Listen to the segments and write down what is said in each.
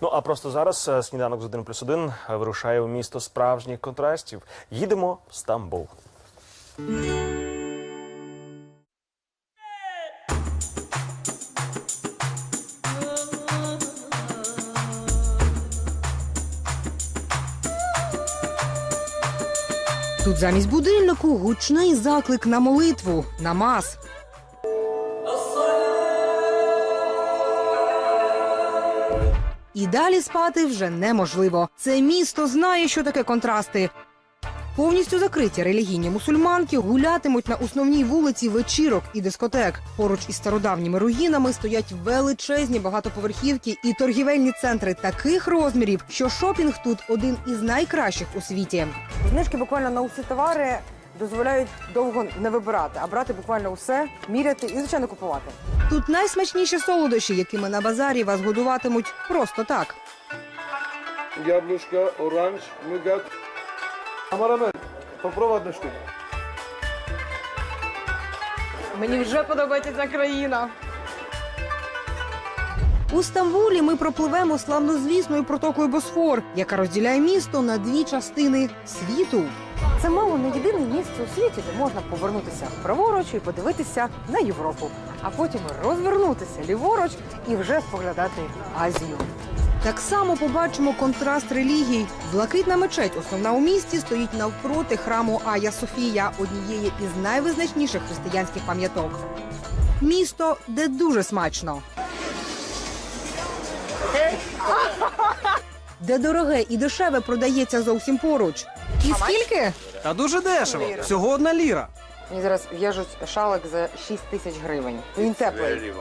Ну а просто зараз е, сніданок з 1 плюс 1 вирушає у місто справжніх контрастів. Їдемо в Стамбул. Тут замість будильнику гучний заклик на молитву, намаз. І далі спати вже неможливо. Це місто знає, що таке контрасти. Повністю закриті релігійні мусульманки гулятимуть на основній вулиці вечірок і дискотек. Поруч із стародавніми руїнами стоять величезні багатоповерхівки і торгівельні центри таких розмірів, що шопінг тут один із найкращих у світі. Знижки буквально на усі товари дозволяють довго не вибирати, а брати буквально усе, міряти і звичайно купувати. Тут найсмачніші солодощі, якими на базарі вас годуватимуть просто так. Яблушко, оранж, мигат. Камерамен, попробуй одну штуку. Мені вже подобається ця країна. У Стамбулі ми пропливемо славнозвісною протокою Босфор, яка розділяє місто на дві частини світу. Це мало не єдине місце у світі, де можна повернутися праворуч і подивитися на Європу, а потім розвернутися ліворуч і вже споглядати Азію. Так само побачимо контраст релігій. Блакитна мечеть, основна у місті, стоїть навпроти храму Ая Софія, однієї із найвизначніших християнських пам'яток. Місто, де дуже смачно. Де дороге і дешеве продається зовсім поруч. І скільки? Та дуже дешево. Всього одна ліра. Мені зараз в'яжуть шалик за 6 тисяч гривень. Він теплий.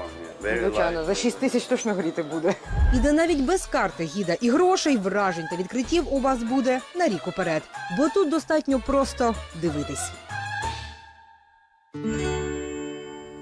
Звичайно, за 6 тисяч точно гріти буде. І де навіть без карти гіда і грошей, вражень та відкриттів у вас буде на рік уперед. Бо тут достатньо просто дивитись.